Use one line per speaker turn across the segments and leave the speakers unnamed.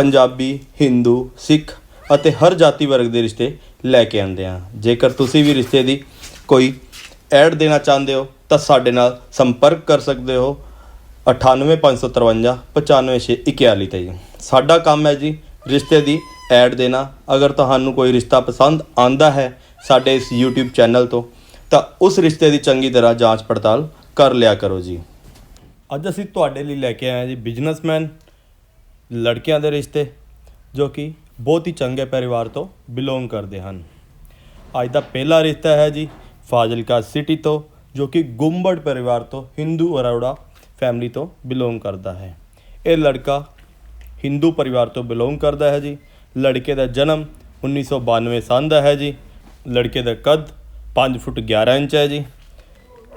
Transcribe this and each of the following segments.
ਪੰਜਾਬੀ, ਹਿੰਦੂ, ਸਿੱਖ ਅਤੇ ਹਰ ਜਾਤੀ ਵਰਗ ਦੇ ਰਿਸ਼ਤੇ ਲੈ ਕੇ ਆਉਂਦੇ ਹਾਂ। ਜੇਕਰ ਤੁਸੀਂ ਵੀ ਰਿਸ਼ਤੇ ਦੀ ਕੋਈ ਐਡ ਦੇਣਾ ਚਾਹੁੰਦੇ ਹੋ, ਤਾਂ ਸਾਡੇ ਨਾਲ ਸੰਪਰਕ ਕਰ ਸਕਦੇ ਹੋ। 98553 95641 ਤੇ ਜੀ। ਸਾਡਾ ਕੰਮ ਹੈ ਜੀ ਰਿਸ਼ਤੇ ਦੀ ਐਡ ਦੇਣਾ। ਅਗਰ ਤੁਹਾਨੂੰ ਕੋਈ ਰਿਸ਼ਤਾ ਪਸੰਦ ਆਂਦਾ ਹੈ ਸਾਡੇ ਇਸ YouTube ਚੈਨਲ ਤੋਂ, ਤਾਂ ਉਸ ਰਿਸ਼ਤੇ ਦੀ ਚੰਗੀ ਤਰ੍ਹਾਂ ਜਾਂਚ ਪੜਤਾਲ ਕਰ ਲਿਆ ਕਰੋ ਜੀ। ਅੱਜ ਅਸੀਂ ਤੁਹਾਡੇ ਲਈ ਲੈ ਕੇ ਆਏ ਹਾਂ ਜੀ ਬਿਜ਼ਨਸਮੈਨ ਲੜਕਿਆਂ ਦੇ ਰਿਸ਼ਤੇ, ਜੋ ਕਿ ਬਹੁਤ ਹੀ ਚੰਗੇ ਪਰਿਵਾਰ ਤੋਂ ਬਿਲੋਂਗ ਕਰਦੇ ਹਨ। ਅੱਜ ਦਾ ਪਹਿਲਾ ਰਿਸ਼ਤਾ ਹੈ ਜੀ ਫਾਜ਼ਿਲਕਾ ਸਿਟੀ ਤੋਂ, ਜੋ ਕਿ ਗੁੰਬੜ ਪਰਿਵਾਰ ਤੋਂ ਹਿੰਦੂ ਅਰੋੜਾ ਫੈਮਿਲੀ ਤੋਂ ਬਿਲੋਂਗ ਕਰਦਾ ਹੈ। ਇਹ ਲੜਕਾ ਹਿੰਦੂ ਪਰਿਵਾਰ ਤੋਂ ਬਿਲੋਂਗ ਕਰਦਾ ਹੈ ਜੀ। ਲੜਕੇ ਦਾ ਜਨਮ 1992 ਸਾਲ ਦਾ ਹੈ ਜੀ। ਲੜਕੇ ਦਾ ਕੱਦ 5 ਫੁੱਟ 11 ਇੰਚ ਹੈ ਜੀ।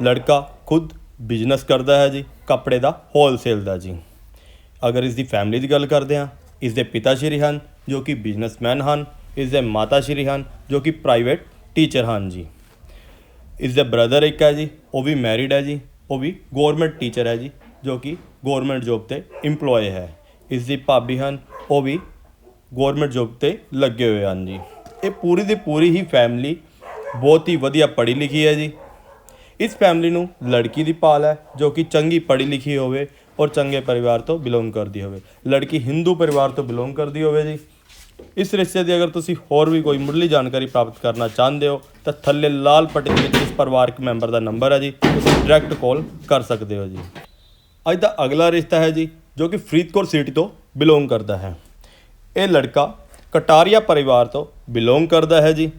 ਲੜਕਾ ਖੁਦ ਬਿਜ਼ਨਸ ਕਰਦਾ ਹੈ ਜੀ, ਕੱਪੜੇ ਦਾ ਹੋਲਸੇਲ ਦਾ ਜੀ। ਅਗਰ ਇਸ ਦੀ ਫੈਮਿਲੀ ਦੀ ਗੱਲ ਕਰਦੇ ਹਾਂ ਇਸ ਦੇ ਪਿਤਾ ਸ਼੍ਰੀ ਹਨ ਜੋ ਕਿ ਬਿਜ਼ਨਸਮੈਨ ਹਨ ਇਸ ਦੇ ਮਾਤਾ ਸ਼੍ਰੀ ਹਨ ਜੋ ਕਿ ਪ੍ਰਾਈਵੇਟ ਟੀਚਰ ਹਨ ਜੀ। ਇਸ ਦੇ ਬ੍ਰਦਰ ਇੱਕ ਹੈ ਜੀ, ਉਹ ਵੀ ਮੈਰਿਡ ਹੈ ਜੀ, ਉਹ ਵੀ ਗਵਰਨਮੈਂਟ ਟੀਚਰ ਹੈ ਜੀ, ਜੋ ਕਿ ਗਵਰਨਮੈਂਟ ਜੋਬ ਤੇ EMPLOYE ਹੈ। ਇਸ ਦੀ ਭਾਬੀ ਹਨ, ਉਹ ਵੀ ਗਵਰਨਮੈਂਟ ਜੋਬ ਤੇ ਲੱਗੇ ਹੋਏ ਹਨ ਜੀ। ਇਹ ਪੂਰੀ ਦੀ ਪੂਰੀ ਹੀ ਫੈਮਿਲੀ ਬਹੁਤ ਹੀ ਵਧੀਆ ਪੜ੍ਹੀ ਲਿਖੀ ਹੈ ਜੀ ਇਸ ਫੈਮਿਲੀ ਨੂੰ ਲੜਕੀ ਦੀ ਭਾਲ ਹੈ, ਜੋ ਕਿ ਚੰਗੀ ਪੜ੍ਹੀ ਲਿਖੀ ਹੋਵੇ ਔਰ ਚੰਗੇ ਪਰਿਵਾਰ ਤੋਂ ਬਿਲੋਂਗ ਕਰਦੀ ਹੋਵੇ। ਲੜਕੀ ਹਿੰਦੂ ਪਰਿਵਾਰ ਤੋਂ ਬਿਲੋਂਗ ਕਰਦੀ ਹੋਵੇ ਜੀ। ਇਸ ਰਿਸ਼ਤੇ ਦੀ ਅਗਰ ਤੁਸੀਂ ਹੋਰ ਵੀ ਕੋਈ ਮੁੱਢਲੀ ਜਾਣਕਾਰੀ ਪ੍ਰਾਪਤ ਕਰਨਾ ਚਾਹੁੰਦੇ ਹੋ, ਤਾਂ ਥੱਲੇ ਲਾਲ ਪੱਟੀ ਦੇ ਵਿੱਚ ਇਸ ਪਰਿਵਾਰਕ ਮੈਂਬਰ ਦਾ ਨੰਬਰ ਹੈ ਜੀ। ਤੁਸੀਂ ਡਾਇਰੈਕਟ ਕਾਲ ਕਰ ਸਕਦੇ ਹੋ ਜੀ। ਅੱਜ ਦਾ ਅਗਲਾ ਰਿਸ਼ਤਾ ਹੈ ਜੀ, ਜੋ ਕਿ ਫਰੀਦਕੋਟ ਸਿਟੀ ਤੋਂ ਬਿਲੋਂਗ ਕਰਦਾ ਹੈ। ਇਹ ਲੜਕਾ ਕਟਾਰੀਆ ਪਰਿਵਾਰ ਤੋਂ ਬਿਲੋਂਗ ਕਰਦਾ ਹੈ ਜੀ।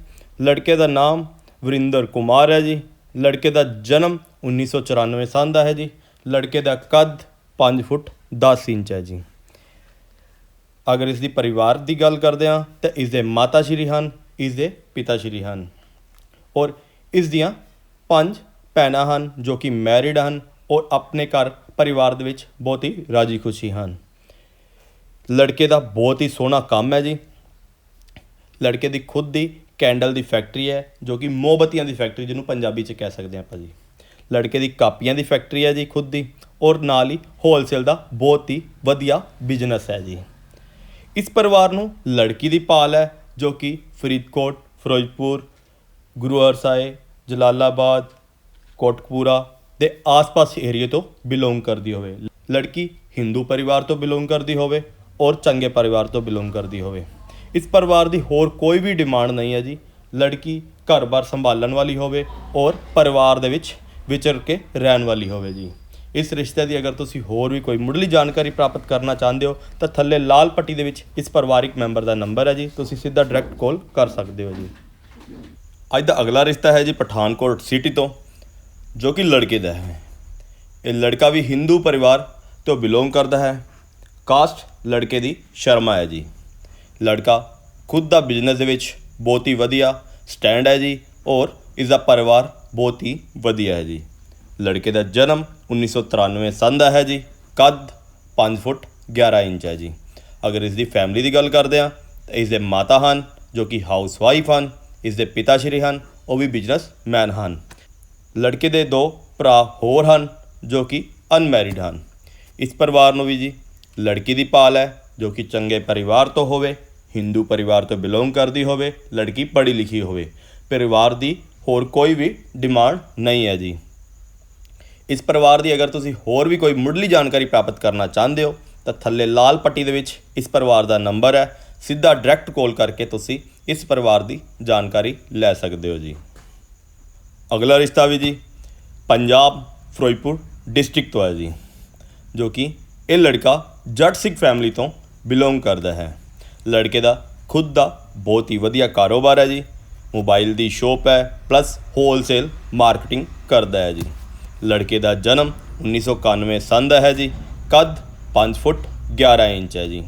ਲੜਕੇ ਦਾ ਨਾਮ ਵਰਿੰਦਰ ਕੁਮਾਰ ਹੈ ਜੀ। ਲੜਕੇ ਦਾ ਜਨਮ 1994 ਸਾਲ ਦਾ ਹੈ ਜੀ। ਲੜਕੇ ਦਾ ਕੱਦ 5 ਫੁੱਟ 10 ਇੰਚ ਹੈ ਜੀ। ਅਗਰ ਇਸ ਦੀ ਪਰਿਵਾਰ ਦੀ ਗੱਲ ਕਰਦੇ ਹਾਂ, ਤਾਂ ਇਸ ਦੇ ਮਾਤਾ ਸ਼੍ਰੀ ਹਨ, ਇਸ ਦੇ ਪਿਤਾ ਸ਼੍ਰੀ ਹਨ। ਔਰ ਇਸ ਦੀਆਂ ਪੰਜ ਭੈਣਾਂ ਹਨ, ਜੋ ਕਿ ਮੈਰਿਡ ਹਨ ਔਰ ਆਪਣੇ ਘਰ ਪਰਿਵਾਰ ਦੇ ਵਿੱਚ ਬਹੁਤ ਹੀ ਰਾਜੀ ਖੁਸ਼ੀ ਹਨ। ਲੜਕੇ ਦਾ ਬਹੁਤ ਹੀ ਸੋਹਣਾ ਕੰਮ ਹੈ ਜੀ। ਲੜਕੇ ਦੀ ਖੁਦ ਦੀ ਕੈਂਡਲ ਦੀ ਫੈਕਟਰੀ ਹੈ, ਜੋ ਕਿ ਮੋਮਬਤੀਆਂ ਦੀ ਫੈਕਟਰੀ, ਜਿਹਨੂੰ ਪੰਜਾਬੀ 'ਚ ਕਹਿ ਸਕਦੇ ਆਪਾਂ ਜੀ। ਲੜਕੇ ਦੀ ਕਾਪੀਆਂ ਦੀ ਫੈਕਟਰੀ ਹੈ ਜੀ ਖੁਦ ਦੀ, ਔਰ ਨਾਲ ਹੀ ਹੋਲਸੇਲ ਦਾ ਬਹੁਤ ਹੀ ਵਧੀਆ ਬਿਜ਼ਨਸ ਹੈ ਜੀ। ਇਸ ਪਰਿਵਾਰ ਨੂੰ ਲੜਕੀ ਦੀ ਭਾਲ ਹੈ, ਜੋ ਕਿ ਫਰੀਦਕੋਟ, ਫਿਰੋਜ਼ਪੁਰ, ਗੁਰੂ ਹਰਸਾਏ ਜਲਾਲਾਬਾਦ, ਕੋਟਕਪੂਰਾ ਦੇ ਆਸ-ਪਾਸ ਏਰੀਏ ਤੋਂ ਬਿਲੋਂਗ ਕਰਦੀ ਹੋਵੇ। ਲੜਕੀ ਹਿੰਦੂ ਪਰਿਵਾਰ ਤੋਂ ਬਿਲੋਂਗ ਕਰਦੀ ਹੋਵੇ, ਔਰ ਚੰਗੇ ਪਰਿਵਾਰ ਤੋਂ ਬਿਲੋਂਗ ਕਰਦੀ ਹੋਵੇ। ਇਸ ਪਰਿਵਾਰ ਦੀ ਹੋਰ ਕੋਈ ਵੀ ਡਿਮਾਂਡ ਨਹੀਂ ਹੈ ਜੀ। ਲੜਕੀ ਘਰ-ਬਾਰ ਸੰਭਾਲਣ ਵਾਲੀ ਹੋਵੇ ਔਰ ਪਰਿਵਾਰ ਦੇ ਵਿੱਚ ਵਿਚਰ ਕੇ ਰਹਿਣ ਵਾਲੀ ਹੋਵੇ ਜੀ। ਇਸ ਰਿਸ਼ਤੇ ਦੀ ਅਗਰ ਤੁਸੀਂ ਹੋਰ ਵੀ ਕੋਈ ਮੁੱਢਲੀ ਜਾਣਕਾਰੀ ਪ੍ਰਾਪਤ ਕਰਨਾ ਚਾਹੁੰਦੇ ਹੋ, ਤਾਂ ਥੱਲੇ ਲਾਲ ਪੱਟੀ ਦੇ ਵਿੱਚ ਇਸ ਪਰਿਵਾਰਿਕ ਮੈਂਬਰ ਦਾ ਨੰਬਰ ਹੈ ਜੀ। ਤੁਸੀਂ ਸਿੱਧਾ ਡਾਇਰੈਕਟ ਕਾਲ ਕਰ ਸਕਦੇ ਹੋ ਜੀ। ਅੱਜ ਦਾ ਅਗਲਾ ਰਿਸ਼ਤਾ ਹੈ ਜੀ ਪਠਾਨਕੋਟ ਸਿਟੀ ਤੋਂ, ਜੋ ਕਿ ਲੜਕੇ ਦਾ ਹੈ। ਇਹ ਲੜਕਾ ਵੀ ਹਿੰਦੂ ਪਰਿਵਾਰ ਤੋਂ ਬਿਲੋਂਗ ਕਰਦਾ ਹੈ। ਕਾਸਟ ਲੜਕੇ ਦੀ ਸ਼ਰਮਾ ਹੈ ਜੀ। ਲੜਕਾ ਖੁਦ ਦਾ ਬਿਜ਼ਨਸ ਦੇ ਵਿੱਚ ਬਹੁਤ ਹੀ ਵਧੀਆ ਸਟੈਂਡ ਹੈ ਜੀ ਔਰ ਇਸ ਦਾ ਪਰਿਵਾਰ ਬਹੁਤ ਹੀ ਵਧੀਆ ਹੈ ਜੀ। ਲੜਕੇ ਦਾ ਜਨਮ 1993 ਸੰਨ ਦਾ ਹੈ ਜੀ, ਕੱਦ 5 ਫੁੱਟ 11 ਇੰਚ ਹੈ ਜੀ। ਅਗਰ ਇਸ ਦੀ ਫੈਮਿਲੀ ਦੀ ਗੱਲ ਕਰਦੇ ਹਾਂ, ਤਾਂ ਇਸ ਦੇ ਮਾਤਾ ਹਨ, ਜੋ ਕਿ ਹਾਊਸ ਵਾਈਫ ਹਨ ਇਸ ਦੇ ਪਿਤਾ ਸ਼੍ਰੀ ਹਨ, ਉਹ ਵੀ ਬਿਜ਼ਨਸਮੈਨ ਹਨ। ਲੜਕੇ ਦੇ ਦੋ ਭਰਾ ਹੋਰ ਹਨ, ਜੋ ਕਿ ਅਨਮੈਰਿਡ ਹਨ। ਇਸ ਪਰਿਵਾਰ ਨੂੰ ਵੀ ਜੀ ਲੜਕੀ ਦੀ ਭਾਲ ਹੈ, ਜੋ ਕਿ ਚੰਗੇ ਪਰਿਵਾਰ ਤੋਂ ਹੋਵੇ ਹਿੰਦੂ ਪਰਿਵਾਰ ਤੋਂ ਬਿਲੋਂਗ ਕਰਦੀ ਹੋਵੇ, ਲੜਕੀ ਪੜ੍ਹੀ ਲਿਖੀ ਹੋਵੇ, ਪਰਿਵਾਰ ਦੀ ਹੋਰ ਕੋਈ ਵੀ ਡਿਮਾਂਡ ਨਹੀਂ ਹੈ ਜੀ। ਇਸ ਪਰਿਵਾਰ ਦੀ ਅਗਰ ਤੁਸੀਂ ਹੋਰ ਵੀ ਕੋਈ ਮੁੱਢਲੀ ਜਾਣਕਾਰੀ ਪ੍ਰਾਪਤ ਕਰਨਾ ਚਾਹੁੰਦੇ ਹੋ, ਤਾਂ ਥੱਲੇ ਲਾਲ ਪੱਟੀ ਦੇ ਵਿੱਚ ਇਸ ਪਰਿਵਾਰ ਦਾ ਨੰਬਰ ਹੈ। ਸਿੱਧਾ ਡਾਇਰੈਕਟ ਕਾਲ ਕਰਕੇ ਤੁਸੀਂ ਇਸ ਪਰਿਵਾਰ ਦੀ ਜਾਣਕਾਰੀ ਲੈ ਸਕਦੇ ਹੋ ਜੀ। ਅਗਲਾ ਰਿਸ਼ਤਾ ਵੀ ਜੀ, ਪੰਜਾਬ ਫਿਰੋਜ਼ਪੁਰ ਡਿਸਟ੍ਰਿਕਟ ਤੋਂ ਹੈ ਜੀ, ਜੋ ਕਿ ਇਹ ਲੜਕਾ ਜੱਟ ਸਿੱਖ ਫੈਮਿਲੀ ਤੋਂ ਬਿਲੋਂਗ ਕਰਦਾ ਹੈ। ਲੜਕੇ ਦਾ, ਖੁਦ ਦਾ ਬਹੁਤ ਹੀ ਵਧੀਆ ਕਾਰੋਬਾਰ ਹੈ ਜੀ। ਮੋਬਾਈਲ ਦੀ ਸ਼ੋਪ ਹੈ ਪਲੱਸ ਹੋਲਸੇਲ ਮਾਰਕੀਟਿੰਗ ਕਰਦਾ ਹੈ ਜੀ। ਲੜਕੇ ਦਾ ਜਨਮ 1991 ਸੰਨ ਦਾ ਹੈ ਜੀ। ਕੱਦ 5 ਫੁੱਟ 11 ਇੰਚ ਹੈ ਜੀ।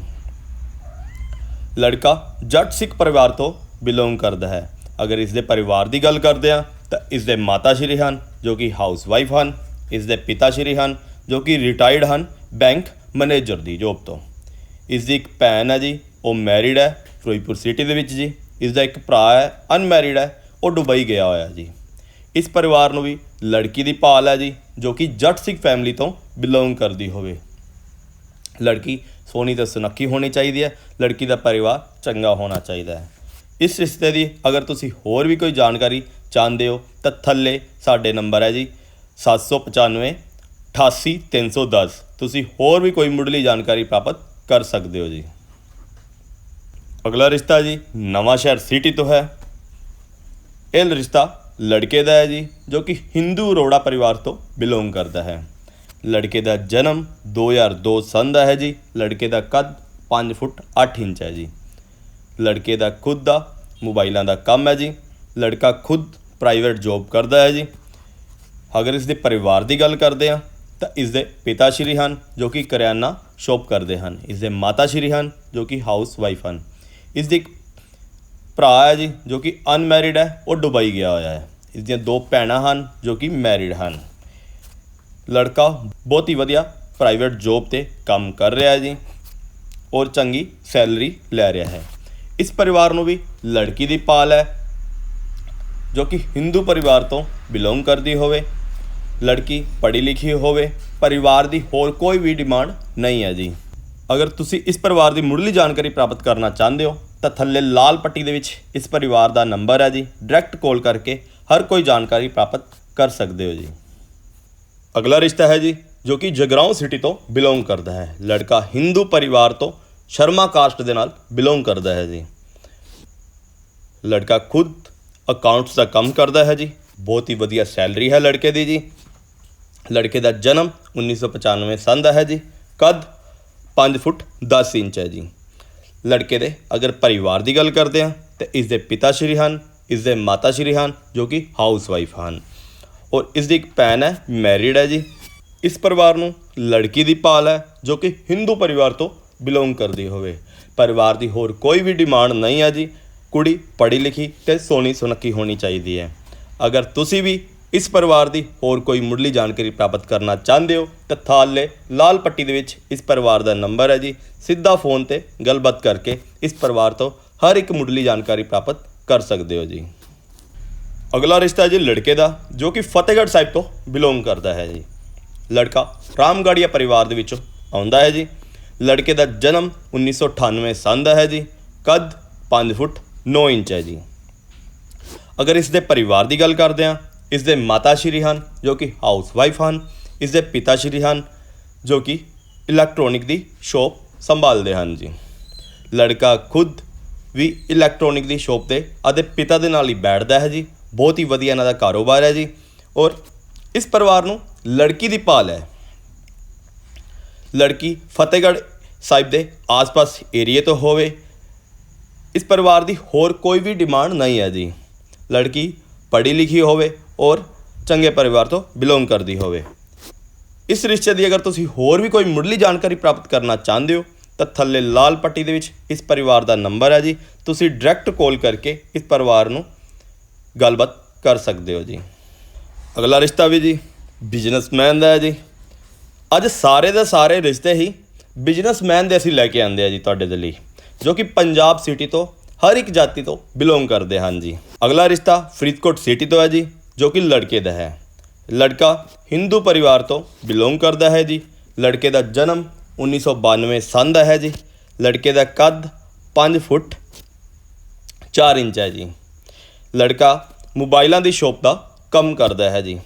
ਲੜਕਾ ਜੱਟ ਸਿੱਖ ਪਰਿਵਾਰ ਤੋਂ ਬਿਲੋਂਗ ਕਰਦਾ ਹੈ। ਅਗਰ ਇਸ ਦੇ ਪਰਿਵਾਰ ਦੀ ਗੱਲ ਕਰਦੇ ਹਾਂ, ਤਾਂ ਇਸ ਦੇ ਮਾਤਾ ਸ਼੍ਰੀ ਹਨ, ਜੋ ਕਿ ਹਾਊਸ ਵਾਈਫ ਹਨ। ਇਸ ਦੇ ਪਿਤਾ ਸ਼੍ਰੀ ਹਨ, ਜੋ ਕਿ ਰਿਟਾਇਰਡ ਹਨ ਬੈਂਕ ਮੈਨੇਜਰ ਦੀ ਜੋਬ ਤੋਂ। ਇਸ ਦੀ ਇੱਕ ਭੈਣ ਹੈ ਜੀ ਉਹ ਮੈਰਿਡ ਹੈ ਫਿਰੋਜ਼ਪੁਰ ਸਿਟੀ ਦੇ ਵਿੱਚ ਜੀ। ਇਸ ਦਾ ਇੱਕ ਭਰਾ ਹੈ ਅਨਮੈਰਿਡ ਹੈ, ਉਹ ਦੁਬਈ ਗਿਆ ਹੋਇਆ ਜੀ। ਇਸ ਪਰਿਵਾਰ ਨੂੰ ਵੀ ਲੜਕੀ ਦੀ ਭਾਲ ਹੈ ਜੀ, ਜੋ ਕਿ ਜੱਟ ਸਿੱਖ ਫੈਮਿਲੀ ਤੋਂ ਬਿਲੋਂਗ ਕਰਦੀ ਹੋਵੇ। ਲੜਕੀ ਸੋਹਣੀ ਤੇ ਸੁਨੱਖੀ ਹੋਣੀ ਚਾਹੀਦੀ ਹੈ, ਲੜਕੀ ਦਾ ਪਰਿਵਾਰ ਚੰਗਾ ਹੋਣਾ ਚਾਹੀਦਾ ਹੈ। ਇਸ ਰਿਸ਼ਤੇ ਦੀ ਅਗਰ ਤੁਸੀਂ ਹੋਰ ਵੀ ਕੋਈ ਜਾਣਕਾਰੀ ਚਾਹੁੰਦੇ ਹੋ, ਤਾਂ ਥੱਲੇ ਸਾਡੇ ਨੰਬਰ ਹੈ ਜੀ 795 88310 ਤੁਸੀਂ ਹੋਰ ਵੀ ਕੋਈ ਮੁੱਢਲੀ ਜਾਣਕਾਰੀ ਪ੍ਰਾਪਤ ਕਰ ਸਕਦੇ ਹੋ ਜੀ। ਅਗਲਾ ਰਿਸ਼ਤਾ ਜੀ ਨਵਾਂ ਸ਼ਹਿਰ ਸਿਟੀ ਤੋਂ ਹੈ। ਇਹ ਰਿਸ਼ਤਾ ਲੜਕੇ ਦਾ ਹੈ ਜੀ, ਜੋ ਕਿ ਹਿੰਦੂ ਅਰੋੜਾ ਪਰਿਵਾਰ ਤੋਂ ਬਿਲੋਂਗ ਕਰਦਾ ਹੈ। ਲੜਕੇ ਦਾ ਜਨਮ 2002 ਸਨ ਦਾ ਹੈ ਜੀ, ਲੜਕੇ ਦਾ ਕੱਦ 5 ਫੁੱਟ 8 ਇੰਚ ਹੈ ਜੀ। ਲੜਕੇ ਦਾ ਖੁਦ ਦਾ ਮੋਬਾਈਲਾਂ ਦਾ ਕੰਮ ਹੈ ਜੀ, ਲੜਕਾ ਖੁਦ ਪ੍ਰਾਈਵੇਟ ਜੌਬ ਕਰਦਾ ਹੈ ਜੀ। ਅਗਰ ਇਸ ਦੇ ਪਰਿਵਾਰ ਦੀ ਗੱਲ ਕਰਦੇ ਹਾਂ, ਤਾਂ ਇਸ ਦੇ ਪਿਤਾ ਸ਼੍ਰੀ ਹਨ, ਜੋ ਕਿ ਕਰਿਆਨਾ ਸ਼ੌਪ ਕਰਦੇ ਹਨ। ਇਸ ਦੇ ਮਾਤਾ ਸ਼੍ਰੀ ਹਨ, ਜੋ ਕਿ ਹਾਊਸ ਵਾਈਫ ਹਨ। ਇਸ ਦੀ ਇੱਕ ਭਰਾ ਹੈ ਜੀ, ਜੋ ਕਿ ਅਨਮੈਰਿਡ ਹੈ, ਉਹ ਦੁਬਈ ਗਿਆ ਹੋਇਆ ਹੈ। ਇਸ ਦੀਆਂ ਦੋ ਭੈਣਾਂ ਹਨ, ਜੋ ਕਿ ਮੈਰਿਡ ਹਨ। ਲੜਕਾ ਬਹੁਤ ਹੀ ਵਧੀਆ ਪ੍ਰਾਈਵੇਟ ਜੌਬ ਤੇ ਕੰਮ ਕਰ ਰਿਹਾ ਹੈ ਜੀ ਔਰ ਚੰਗੀ ਸੈਲਰੀ ਲੈ ਰਿਹਾ ਹੈ। ਇਸ ਪਰਿਵਾਰ ਨੂੰ ਵੀ ਲੜਕੀ ਦੀ ਪਾਲ ਹੈ, ਜੋ ਕਿ ਹਿੰਦੂ ਪਰਿਵਾਰ ਤੋਂ ਬਿਲੋਂਗ ਕਰਦੀ ਹੋਵੇ, ਲੜਕੀ ਪੜ੍ਹੀ ਲਿਖੀ ਹੋਵੇ, ਪਰਿਵਾਰ ਦੀ ਹੋਰ ਕੋਈ ਵੀ ਡਿਮਾਂਡ ਨਹੀਂ ਹੈ ਜੀ। ਅਗਰ ਤੁਸੀਂ ਇਸ ਪਰਿਵਾਰ ਦੀ ਮੁੱਢਲੀ ਜਾਣਕਾਰੀ ਪ੍ਰਾਪਤ ਕਰਨਾ ਚਾਹੁੰਦੇ ਹੋ ਤਾਂ ਥੱਲੇ ਲਾਲ ਪੱਟੀ ਦੇ ਵਿੱਚ ਇਸ ਪਰਿਵਾਰ ਦਾ ਨੰਬਰ ਹੈ ਜੀ। ਡਾਇਰੈਕਟ ਕਾਲ ਕਰਕੇ ਹਰ ਕੋਈ ਜਾਣਕਾਰੀ ਪ੍ਰਾਪਤ ਕਰ ਸਕਦੇ ਹੋ ਜੀ। ਅਗਲਾ ਰਿਸ਼ਤਾ ਹੈ ਜੀ, ਜੋ ਕਿ ਜਗਰਾਉਂ ਸਿਟੀ ਤੋਂ ਬਿਲੋਂਗ ਕਰਦਾ ਹੈ। ਲੜਕਾ ਹਿੰਦੂ ਪਰਿਵਾਰ ਤੋਂ ਸ਼ਰਮਾ ਕਾਸਟ ਦੇ ਨਾਲ ਬਿਲੋਂਗ ਕਰਦਾ ਹੈ ਜੀ। ਲੜਕਾ ਖੁਦ ਅਕਾਊਂਟਸ ਦਾ ਕੰਮ ਕਰਦਾ ਹੈ ਜੀ। ਬਹੁਤ ਹੀ ਵਧੀਆ ਸੈਲਰੀ ਹੈ ਲੜਕੇ ਦੀ ਜੀ। ਲੜਕੇ ਦਾ ਜਨਮ 1995 ਸੰਨ ਦਾ ਹੈ ਜੀ। ਕੱਦ 5 ਫੁੱਟ 10 ਇੰਚ ਹੈ ਜੀ। ਲੜਕੇ ਦੇ ਅਗਰ ਪਰਿਵਾਰ ਦੀ ਗੱਲ ਕਰਦੇ ਹਾਂ, ਤੇ ਇਸ ਦੇ ਪਿਤਾ ਸ਼੍ਰੀ ਹਨ ਇਸ ਦੇ ਮਾਤਾ ਸ਼੍ਰੀ ਹਨ, ਜੋ ਕਿ ਹਾਊਸ ਵਾਈਫ ਹਨ। ਔਰ ਇਸ ਦੀ ਇੱਕ ਭੈਣ ਹੈ ਮੈਰਿਡ ਹੈ ਜੀ। ਇਸ ਪਰਿਵਾਰ ਨੂੰ ਲੜਕੀ ਦੀ ਭਾਲ ਹੈ, ਜੋ ਕਿ ਹਿੰਦੂ ਪਰਿਵਾਰ ਤੋਂ ਬਿਲੋਂਗ ਕਰਦੀ ਹੋਵੇ। ਪਰਿਵਾਰ ਦੀ ਹੋਰ ਕੋਈ ਵੀ ਡਿਮਾਂਡ ਨਹੀਂ ਹੈ ਜੀ। ਕੁੜੀ ਪੜ੍ਹੀ ਲਿਖੀ ਤੇ ਸੋਹਣੀ ਸੁਨੱਖੀ ਹੋਣੀ ਚਾਹੀਦੀ ਹੈ। ਅਗਰ ਤੁਸੀਂ ਵੀ ਇਸ ਪਰਿਵਾਰ ਦੀ ਹੋਰ ਕੋਈ ਮੁੱਢਲੀ ਜਾਣਕਾਰੀ ਪ੍ਰਾਪਤ ਕਰਨਾ ਚਾਹੁੰਦੇ ਹੋ ਤਾਂ ਥਾਲੇ ਲਾਲ ਪੱਟੀ ਦੇ ਵਿੱਚ ਇਸ ਪਰਿਵਾਰ ਦਾ ਨੰਬਰ ਹੈ ਜੀ। ਸਿੱਧਾ ਫੋਨ ਤੇ ਗੱਲਬਾਤ ਕਰਕੇ ਇਸ ਪਰਿਵਾਰ ਤੋਂ ਹਰ ਇੱਕ ਮੁੱਢਲੀ ਜਾਣਕਾਰੀ ਪ੍ਰਾਪਤ ਕਰ ਸਕਦੇ ਹੋ ਜੀ। ਅਗਲਾ ਰਿਸ਼ਤਾ ਹੈ ਜੀ ਲੜਕੇ ਦਾ, ਜੋ ਕਿ ਫਤਿਹਗੜ੍ਹ ਸਾਹਿਬ ਤੋਂ ਬਿਲੋਂਗ ਕਰਦਾ ਹੈ ਜੀ। ਲੜਕਾ ਰਾਮਗੜੀਆ ਪਰਿਵਾਰ ਦੇ ਵਿੱਚੋਂ ਆਉਂਦਾ ਹੈ ਜੀ। ਲੜਕੇ ਦਾ ਜਨਮ 1998 ਸੰਨ ਦਾ ਹੈ ਜੀ। ਕੱਦ 5 ਫੁੱਟ 9 ਇੰਚ ਹੈ ਜੀ। ਅਗਰ ਇਸ ਦੇ ਪਰਿਵਾਰ ਦੀ ਗੱਲ ਕਰਦੇ ਹਾਂ ਇਸ ਦੇ ਮਾਤਾ ਸ਼੍ਰੀ ਹਨ, ਜੋ ਕਿ ਹਾਊਸ ਵਾਈਫ ਹਨ। ਇਸ ਦੇ ਪਿਤਾ ਸ਼੍ਰੀ ਹਨ, ਜੋ ਕਿ ਇਲੈਕਟ੍ਰੋਨਿਕ ਦੀ ਸ਼ੋਪ ਸੰਭਾਲਦੇ ਹਨ ਜੀ। ਲੜਕਾ ਖੁਦ ਵੀ ਇਲੈਕਟ੍ਰੋਨਿਕ ਦੀ ਸ਼ੋਪ ਤੇ ਅਤੇ ਪਿਤਾ ਦੇ ਨਾਲ ਹੀ ਬੈਠਦਾ ਹੈ ਜੀ। ਬਹੁਤ ਹੀ ਵਧੀਆ ਇਹਨਾਂ ਦਾ ਕਾਰੋਬਾਰ ਹੈ ਜੀ। ਔਰ ਇਸ ਪਰਿਵਾਰ ਨੂੰ ਲੜਕੀ ਦੀ ਭਾਲ ਹੈ। ਲੜਕੀ ਫਤਿਹਗੜ੍ਹ ਸਾਹਿਬ ਦੇ ਆਸ-ਪਾਸ ਏਰੀਏ ਤੋਂ ਹੋਵੇ। ਇਸ ਪਰਿਵਾਰ ਦੀ ਹੋਰ ਕੋਈ ਵੀ ਡਿਮਾਂਡ ਨਹੀਂ ਹੈ ਜੀ। ਲੜਕੀ ਪੜ੍ਹੀ ਲਿਖੀ ਹੋਵੇ ਔਰ ਚੰਗੇ ਪਰਿਵਾਰ ਤੋਂ ਬਿਲੋਂਗ ਕਰਦੀ ਹੋਵੇ। ਇਸ ਰਿਸ਼ਤੇ ਦੀ ਅਗਰ ਤੁਸੀਂ ਹੋਰ ਵੀ ਕੋਈ ਮੁੱਢਲੀ ਜਾਣਕਾਰੀ ਪ੍ਰਾਪਤ ਕਰਨਾ ਚਾਹੁੰਦੇ ਹੋ, ਤਾਂ ਥੱਲੇ ਲਾਲ ਪੱਟੀ ਦੇ ਵਿੱਚ ਇਸ ਪਰਿਵਾਰ ਦਾ ਨੰਬਰ ਹੈ ਜੀ। ਤੁਸੀਂ ਡਾਇਰੈਕਟ ਕਾਲ ਕਰਕੇ ਇਸ ਪਰਿਵਾਰ ਨੂੰ ਗੱਲਬਾਤ ਕਰ ਸਕਦੇ ਹੋ ਜੀ। ਅਗਲਾ ਰਿਸ਼ਤਾ ਵੀ ਜੀ ਬਿਜ਼ਨਸਮੈਨ ਦਾ ਹੈ ਜੀ। ਅੱਜ ਸਾਰੇ ਦੇ ਸਾਰੇ ਰਿਸ਼ਤੇ ਹੀ ਬਿਜ਼ਨਸਮੈਨ ਦੇ ਅਸੀਂ ਲੈ ਕੇ ਆਂਦੇ ਆ ਜੀ ਤੁਹਾਡੇ ਦੇ ਲਈ, ਜੋ ਕਿ ਪੰਜਾਬ ਸਿਟੀ ਤੋਂ ਹਰ ਇੱਕ ਜਾਤੀ ਤੋਂ ਬਿਲੋਂਗ ਕਰਦੇ ਹਨ ਜੀ। ਅਗਲਾ ਰਿਸ਼ਤਾ ਫਰੀਦਕੋਟ ਸਿਟੀ ਤੋਂ ਹੈ ਜੀ। ਜੋ ਕਿ ਲੜਕੇ ਦਾ ਹੈ। ਲੜਕਾ ਹਿੰਦੂ ਪਰਿਵਾਰ ਤੋਂ ਬਿਲੋਂਗ ਕਰਦਾ ਹੈ ਜੀ। ਲੜਕੇ ਦਾ ਜਨਮ 1992 ਸੰਨ ਦਾ ਹੈ ਜੀ। ਲੜਕੇ ਦਾ ਕੱਦ 5 ਫੁੱਟ 4 ਇੰਚ ਹੈ ਜੀ। ਲੜਕਾ ਮੋਬਾਈਲਾਂ ਦੀ ਸ਼ੋਪ ਦਾ ਕੰਮ ਕਰਦਾ ਹੈ ਜੀ।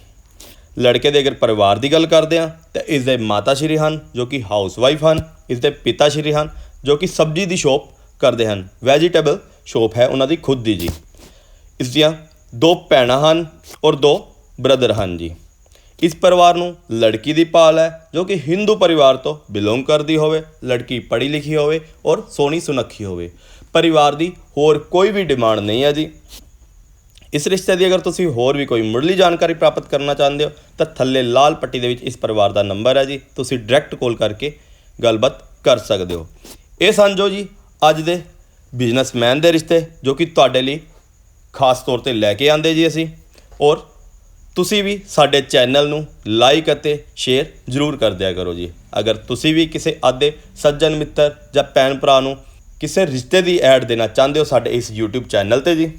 ਲੜਕੇ ਦੇ ਅਗਰ ਪਰਿਵਾਰ ਦੀ ਗੱਲ ਕਰਦੇ ਹਾਂ, ਤਾਂ ਇਸ ਦੇ ਮਾਤਾ ਸ਼੍ਰੀ ਹਨ, ਜੋ ਕਿ ਹਾਊਸ ਵਾਈਫ ਹਨ। ਇਸ ਦੇ ਪਿਤਾ ਸ਼੍ਰੀ ਹਨ, ਜੋ ਕਿ ਸਬਜ਼ੀ ਦੀ ਸ਼ੋਪ ਕਰਦੇ ਹਨ। ਵੈਜੀਟੇਬਲ ਸ਼ੋਪ ਹੈ ਉਹਨਾਂ ਦੀ ਖੁਦ ਦੀ ਜੀ। ਇਸ ਦੀਆਂ ਦੋ ਭੈਣਾਂ ਹਨ ਔਰ ਦੋ ਬ੍ਰਦਰ ਹਨ ਜੀ। ਇਸ ਪਰਿਵਾਰ ਨੂੰ ਲੜਕੀ ਦੀ ਭਾਲ ਹੈ, ਜੋ ਕਿ ਹਿੰਦੂ ਪਰਿਵਾਰ ਤੋਂ ਬਿਲੋਂਗ ਕਰਦੀ ਹੋਵੇ, ਲੜਕੀ ਪੜ੍ਹੀ ਲਿਖੀ ਹੋਵੇ ਔਰ ਸੋਹਣੀ ਸੁਨੱਖੀ ਹੋਵੇ। ਪਰਿਵਾਰ ਦੀ ਹੋਰ ਕੋਈ ਵੀ ਡਿਮਾਂਡ ਨਹੀਂ ਹੈ ਜੀ। ਇਸ ਰਿਸ਼ਤੇ ਦੀ ਅਗਰ ਤੁਸੀਂ ਹੋਰ ਵੀ ਕੋਈ ਮੁੱਢਲੀ ਜਾਣਕਾਰੀ ਪ੍ਰਾਪਤ ਕਰਨਾ ਚਾਹੁੰਦੇ ਹੋ, ਤਾਂ ਥੱਲੇ ਲਾਲ ਪੱਟੀ ਦੇ ਵਿੱਚ ਇਸ ਪਰਿਵਾਰ ਦਾ ਨੰਬਰ ਹੈ ਜੀ। ਤੁਸੀਂ ਡਾਇਰੈਕਟ ਕਾਲ ਕਰਕੇ ਗੱਲਬਾਤ ਕਰ ਸਕਦੇ ਹੋ। ਇਹ ਸਨ ਜੀ, ਅੱਜ ਦੇ ਬਿਜ਼ਨਸਮੈਨ ਦੇ ਰਿਸ਼ਤੇ, ਜੋ ਕਿ ਤੁਹਾਡੇ ਲਈ ਖਾਸ ਤੌਰ ਤੇ ਲੈ ਕੇ ਆਂਦੇ ਜੀ ਅਸੀਂ। ਔਰ ਤੁਸੀਂ ਵੀ ਸਾਡੇ ਚੈਨਲ ਨੂੰ ਲਾਈਕ ਅਤੇ ਸ਼ੇਅਰ ਜ਼ਰੂਰ ਕਰ ਦਿਆ ਕਰੋ ਜੀ। ਅਗਰ ਤੁਸੀਂ ਵੀ ਕਿਸੇ ਆਦੇ ਸੱਜਣ, ਮਿੱਤਰ ਜਾਂ ਭੈਣ ਭਰਾ ਨੂੰ ਕਿਸੇ ਰਿਸ਼ਤੇ ਦੀ ਐਡ ਦੇਣਾ ਚਾਹੁੰਦੇ ਹੋ ਸਾਡੇ ਇਸ YouTube ਚੈਨਲ ਤੇ ਜੀ,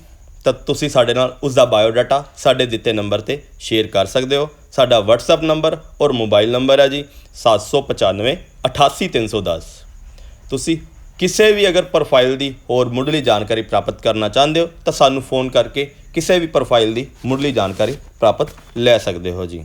ਤਾਂ ਤੁਸੀਂ ਸਾਡੇ ਨਾਲ ਉਸ ਦਾ ਬਾਇਓ ਡਾਟਾ ਸਾਡੇ ਦਿੱਤੇ ਨੰਬਰ ਤੇ ਸ਼ੇਅਰ ਕਰ ਸਕਦੇ ਹੋ। ਸਾਡਾ WhatsApp ਨੰਬਰ ਔਰ ਮੋਬਾਈਲ ਨੰਬਰ ਹੈ ਜੀ 795 88310 ਤੁਸੀਂ ਕਿਸੇ ਵੀ ਅਗਰ ਪ੍ਰੋਫਾਈਲ ਦੀ ਹੋਰ ਮੁੱਢਲੀ ਜਾਣਕਾਰੀ ਪ੍ਰਾਪਤ ਕਰਨਾ ਚਾਹੁੰਦੇ ਹੋ ਤਾਂ ਸਾਨੂੰ ਫੋਨ ਕਰਕੇ ਕਿਸੇ ਵੀ ਪ੍ਰੋਫਾਈਲ ਦੀ ਮੁੱਢਲੀ ਜਾਣਕਾਰੀ ਪ੍ਰਾਪਤ ਲੈ ਸਕਦੇ ਹੋ ਜੀ।